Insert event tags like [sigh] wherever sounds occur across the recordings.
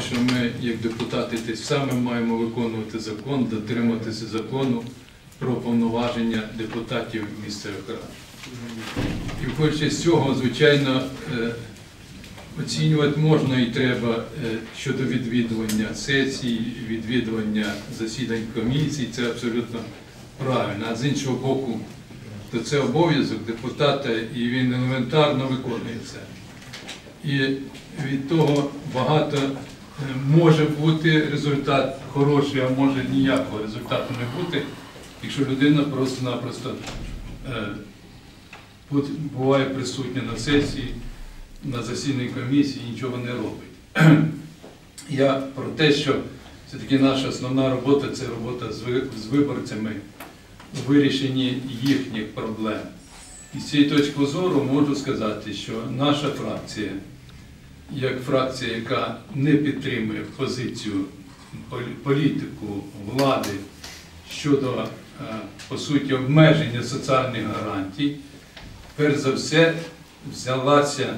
Що ми, як депутати, те саме маємо виконувати закон, дотриматися закону про повноваження депутатів місцевих рад. І виходячи з цього, звичайно, е, оцінювати можна і треба е, щодо відвідування сесій, відвідування засідань комісій, це абсолютно правильно. А з іншого боку, то це обов'язок депутата, і він елементарно виконується. І від того багато може бути результат хороший, а може ніякого результату не бути, якщо людина просто-напросто е, буває присутня на сесії, на засідній комісії і нічого не робить. [clears throat] Я про те, що все-таки наша основна робота це робота з виборцями у вирішенні їхніх проблем. І з цієї точки зору можу сказати, що наша фракція, як фракція, яка не підтримує позицію політику влади щодо, е, по суті, обмеження соціальних гарантій, перш за все взялася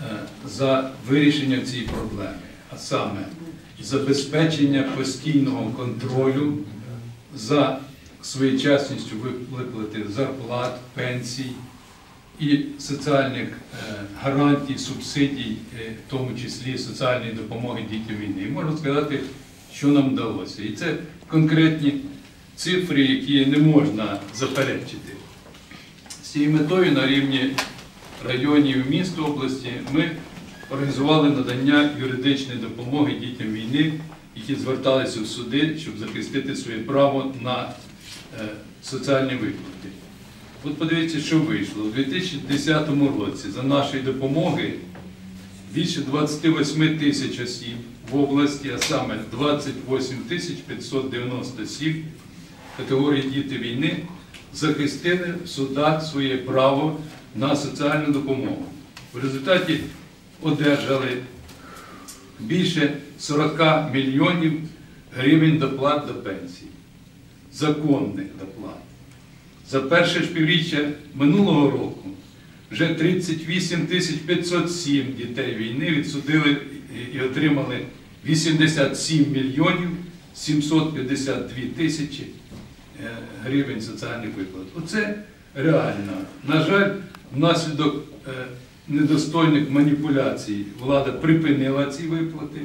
е, за вирішення цієї проблеми, а саме забезпечення постійного контролю за своєчасністю виплати зарплат, пенсій і соціальних е, гарантій, субсидій, е, в тому числі соціальної допомоги дітям війни. І можу сказати, що нам вдалося. І це конкретні цифри, які не можна заперечити. З цією метою на рівні районів міст області ми організували надання юридичної допомоги дітям війни, які зверталися в суди, щоб захистити своє право на е, соціальні виплати. От подивіться, що вийшло. У 2010 році за нашої допомоги більше 28 тисяч осіб в області, а саме 28 тисяч 597 категорії діти війни захистили в судах своє право на соціальну допомогу. В результаті одержали більше 40 мільйонів гривень доплат до пенсії, законних доплат. За перше ж півріччя минулого року вже 38 тисяч 507 дітей війни відсудили і- і отримали 87 мільйонів 752 тисячі е, гривень соціальних виплат. Оце реально. На жаль, внаслідок е, недостойних маніпуляцій влада припинила ці виплати.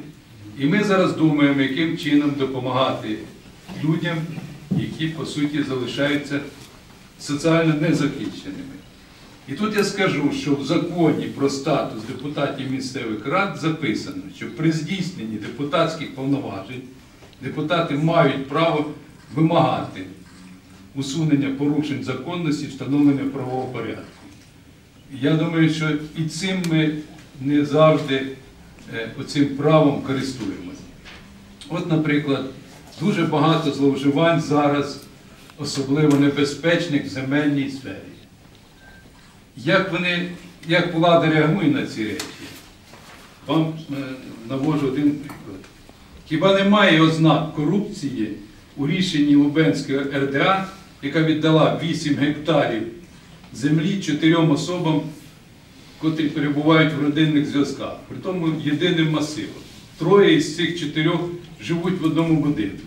І ми зараз думаємо, яким чином допомагати людям, які по суті залишаються соціально незахищеними. І тут я скажу, що в законі про статус депутатів місцевих рад записано, що при здійсненні депутатських повноважень депутати мають право вимагати усунення порушень законності, встановлення правового порядку. Я думаю, що і цим ми не завжди е, оцим правом користуємося. От, наприклад, дуже багато зловживань зараз, особливо небезпечних в земельній сфері. Як вони, як влада реагує на ці речі? Вам е, навожу один приклад. Хіба немає ознак корупції у рішенні Лубенської РДА, яка віддала 8 гектарів землі чотирьом особам, котрі перебувають в родинних зв'язках, при тому єдиним масивом. Троє із цих чотирьох живуть в одному будинку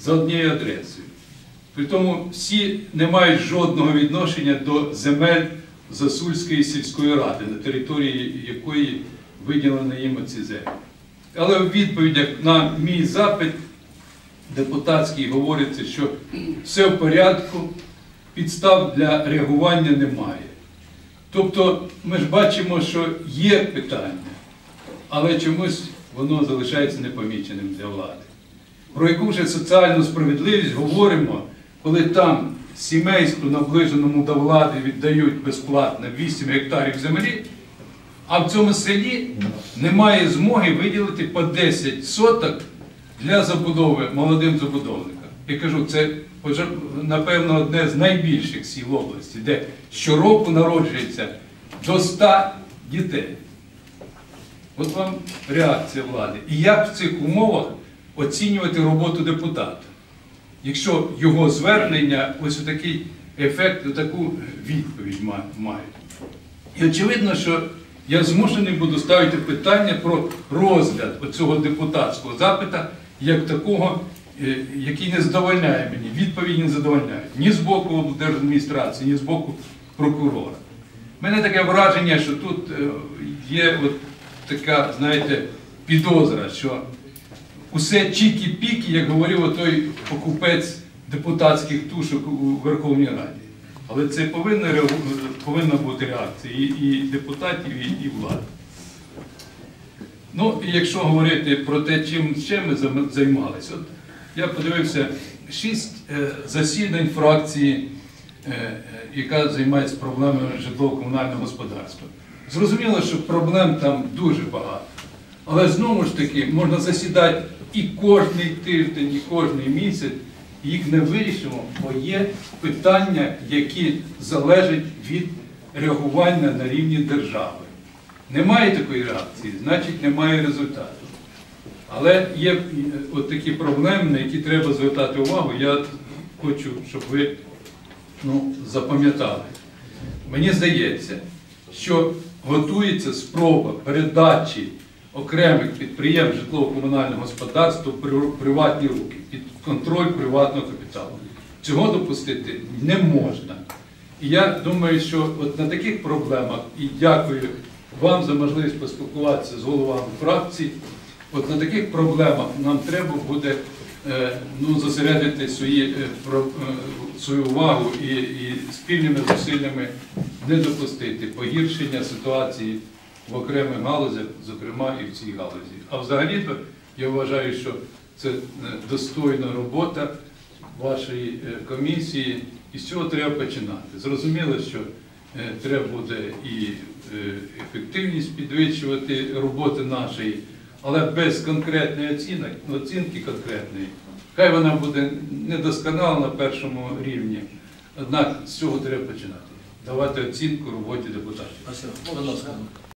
за однією адресою. При тому всі не мають жодного відношення до земель Засульської сільської ради, на території якої виділені їм ці землі. Але у відповідях на мій запит депутатський говориться, що все в порядку, підстав для реагування немає. Тобто ми ж бачимо, що є питання, але чомусь воно залишається непоміченим для влади. Про яку вже соціальну справедливість говоримо, коли там сімейству, наближеному до влади, віддають безплатно 8 гектарів землі, а в цьому селі немає змоги виділити по 10 соток для забудови молодим забудовникам. Я кажу, це напевно одне з найбільших сіл області, де щороку народжується до 100 дітей. От вам реакція влади. І як в цих умовах оцінювати роботу депутата? Якщо його звернення ось такий ефект, таку відповідь ма- мають. І очевидно, що я змушений буду ставити питання про розгляд цього депутатського запита як такого, е, який не задовольняє мені, відповідь не задовольняє ні з боку облдержадміністрації, ні з боку прокурора. У мене таке враження, що тут е, є така, знаєте, підозра, що усе чікі-пікі, як говорив той покупець депутатських тушок у Верховній Раді. Але це повинна, повинна бути реакція і, і депутатів, і, і влади. Ну, і якщо говорити про те, чим ще ми займалися, от я подивився шість е, засідань фракції, е, е, яка займається проблемами житлово-комунального господарства. Зрозуміло, що проблем там дуже багато. Але знову ж таки можна засідати і кожний тиждень, і кожний місяць, їх не вирішимо, бо є питання, які залежать від реагування на рівні держави. Немає такої реакції, значить немає результату. Але є е, от такі проблеми, на які треба звертати увагу. Я хочу, щоб ви ну, запам'ятали. Мені здається, що готується спроба передачі окремих підприємств житлово-комунального господарства в приватні руки, під контроль приватного капіталу. Цього допустити не можна. І я думаю, що от на таких проблемах, і дякую вам за можливість поспілкуватися з головами фракцій, от на таких проблемах нам треба буде е, ну, зосередити свої, е, е, свою увагу і, і спільними зусиллями не допустити погіршення ситуації в окремих галузях, зокрема і в цій галузі. А взагалі-то я вважаю, що це е, достойна робота вашої е, комісії, і з цього треба починати. Зрозуміло, що е, треба буде і ефективність підвищувати роботи нашої, але без конкретної оцінки, оцінки конкретної, хай вона буде недосконала на першому рівні. Однак з цього треба починати. Давати оцінку роботі депутатів. Будь.